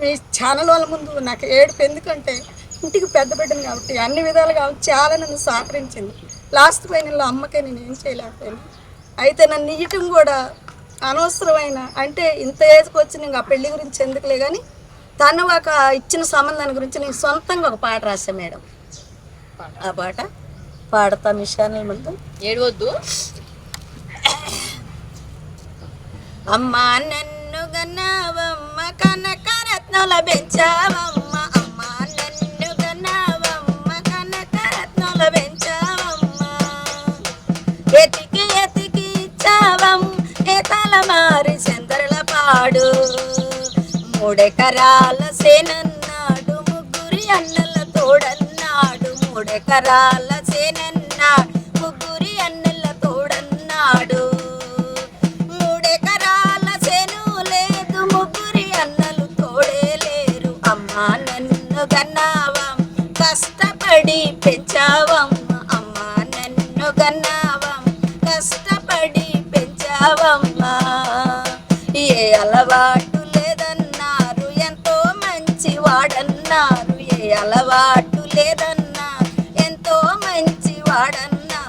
మీ channel వాళ్ళ ముందు నాకు ఏడుపు ఎందుకంటే ఇంటికి పెద్ద బిడ్డను కాబట్టి అన్ని విధాలుగా చాలా నన్ను సహకరించింది. లాస్ట్ ఫైనల్లో అమ్మకే నేను ఏం చేయలేకపోయాను. అయితే నన్ను ఇయ్యటం కూడా అనవసరమైన అంటే ఇంత ఏజ్కి వచ్చి నేను ఆ పెళ్ళి గురించి ఎందుకులే కానీ తను ఒక ఇచ్చిన సంబంధాన్ని గురించి నేను సొంతంగా ఒక పాట రాశాను మేడం. ఆ పాట పాడతా మీ ఛానల్ ముందు. ఏడవద్దు. అమ్మా నన్ను గన్నావమ్మ కనకరత్నాల పెంచావమ్మ అమ్మా నన్ను గన్నావమ్మ కనకరత్నాల పెంచావమ్మ ఎతికి ఎతికి ఇచ్చావం ఏతల మారి చంద్రల పాడు. మూడెకరాల సేనన్నాడు ముగ్గురి అన్నల తోడన్నాడు మూడెకరాల నన్ను గన్నావం కష్టపడి పెంచావమ్మా. ఏ అలవాటు లేదన్నారు ఎంతో మంచి వాడన్నారు ఏ అలవాటు లేదన్నా ఎంతో మంచి వాడన్నా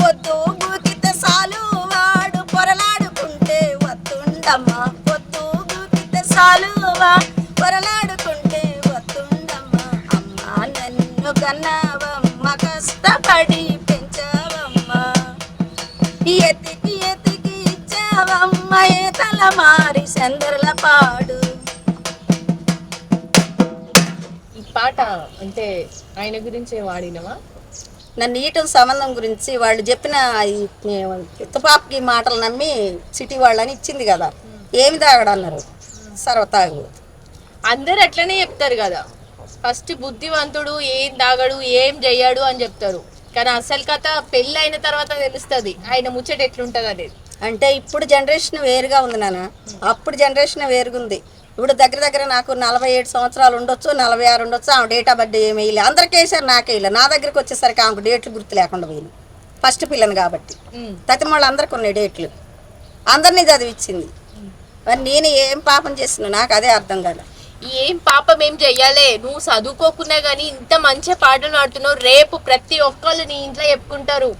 పొద్దు గూకిత సాలు వాడు పొరలాడుకుంటే వత్తుండమ్మా. పొద్దు గూకిత సాలు వా పొరలాడుకుంటే వత్తుండమ్మా. అమ్మా నన్ను కన్నావమ్మ కష్టపడి ఎతికి ఎతికి ఇచ్చావమ్మ ఏ తల మారి చంద్రల పాడు. ఈ పాట అంటే ఆయన గురించే వాడినవా? నన్ను ఈటం సంబంధం గురించి వాళ్ళు చెప్పిన ఈ తుపాకి మాటలు నమ్మి సిటీ వాళ్ళని ఇచ్చింది కదా. ఏమి తాగడన్నారు? సర్వ తాగు అందరు అట్లనే చెప్తారు కదా. ఫస్ట్ బుద్ధివంతుడు ఏం తాగడు ఏం చెయ్యడు అని చెప్తారు. కానీ అసలు కథ పెళ్ళి అయిన తర్వాత తెలుస్తుంది. ఆయన ముచ్చట ఎట్లుంటది అనేది. అంటే ఇప్పుడు జనరేషన్ వేరుగా ఉంది నాన్న. అప్పుడు జనరేషన్ వేరుగా ఉంది ఇప్పుడు దగ్గర దగ్గర నాకు నలభై ఏడు సంవత్సరాలు ఉండొచ్చు నలభై ఆరు ఉండొచ్చు ఆమె డేట్ ఆఫ్ బర్త్ ఏమి వేయలే అందరికీ వేసారు నాకే వేయలే నా దగ్గరికి వచ్చేసరికి ఆమెకు డేట్లు గుర్తు లేకుండా పోయింది ఫస్ట్ పిల్లని కాబట్టి. ఉమ్. తతిమూళ్ళు అందరికి ఉన్నాయి డేట్లు అందరినీ చదివిచ్చింది. మరి నేను ఏం పాపం చేసిన నాకు అదే అర్థం కాదు ఏం పాపం ఏం చెయ్యాలే? నువ్వు చదువుకోకున్నా గానీ ఇంత మంచి పాటలు పాడుతున్నావు రేపు ప్రతి ఒక్కళ్ళు నీ ఇంట్లో చెప్పుకుంటారు.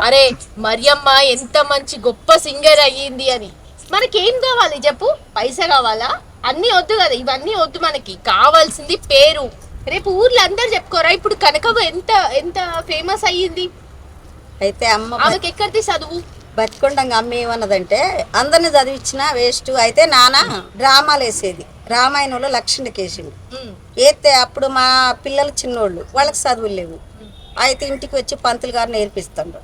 అరే మరియమ్మ ఎంత మంచి గొప్ప సింగర్ అయ్యింది అని. మనకేం కావాలి చెప్పు? పైసా కావాలా? అన్నీ వద్దు కదా. ఇవన్నీ వద్దు మనకి. కావాల్సింది పేరు. రేపు ఊర్లో అందరు చెప్పుకోరా? ఇప్పుడు కనకవ ఎంత ఎంత ఫేమస్ అయ్యింది? అయితే అమ్మ ఆమెకి ఎక్కడిది చదువు? బతికొండంగా అమ్మ ఏమన్నదంటే అందరిని చదివించినా వేస్ట్ అయితే నాన్న డ్రామాలు వేసేది రామాయణంలో లక్ష్మణుడికి వేసిండు వేస్తే అప్పుడు మా పిల్లలు చిన్నోళ్ళు వాళ్ళకి చదువులు లేవు. అయితే ఇంటికి వచ్చి పంతులు గారు నేర్పిస్తుండ్రు.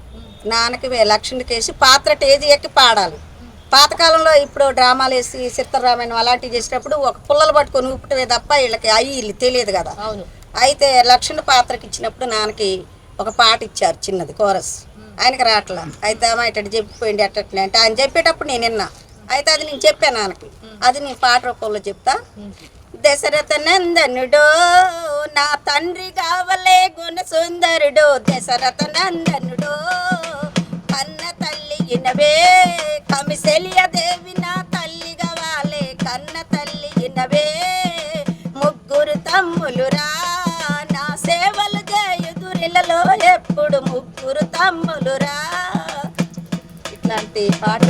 నాన్నకి లక్ష్మణుడికి వేసి పాత్ర టేజీ ఎక్కి పాడాలి. పాతకాలంలో ఇప్పుడు డ్రామాలు వేసి చిత్రరామాయణం అలాంటివి చేసేటప్పుడు ఒక పుల్లలు పట్టుకొని ఊపటమే తప్ప వీళ్ళకి అయ్యి వీళ్ళు తెలియదు కదా. అవును. అయితే లక్ష్మణ పాత్రకి ఇచ్చినప్పుడు నాన్నకి ఒక పాట ఇచ్చారు చిన్నది కోరస్. ఆయనకి రావట్లా అయితే అమ్మ ఇటు చెప్పిపోయింది అట్టట్లే అంటే ఆయన చెప్పేటప్పుడు నేను విన్నా. అయితే అది నేను చెప్పాను నాన్నకి. అది నేను పాట రూపంలో చెప్తా. దశరథ నందనుడో నా తండ్రి కావలే గుణ సుందరుడో. దశరథ నందనుడో కన్న తల్లి ఇనవే. కమిసెలియ దేవి నా తల్లి కావాలే. కన్న తల్లి ఇనవే. ముగ్గురు తమ్ములురా నా సేవలు చేయుదురిలలో ఎప్పుడు ముగ్గురు తమ్ములురా. ఇట్లాంటి పాట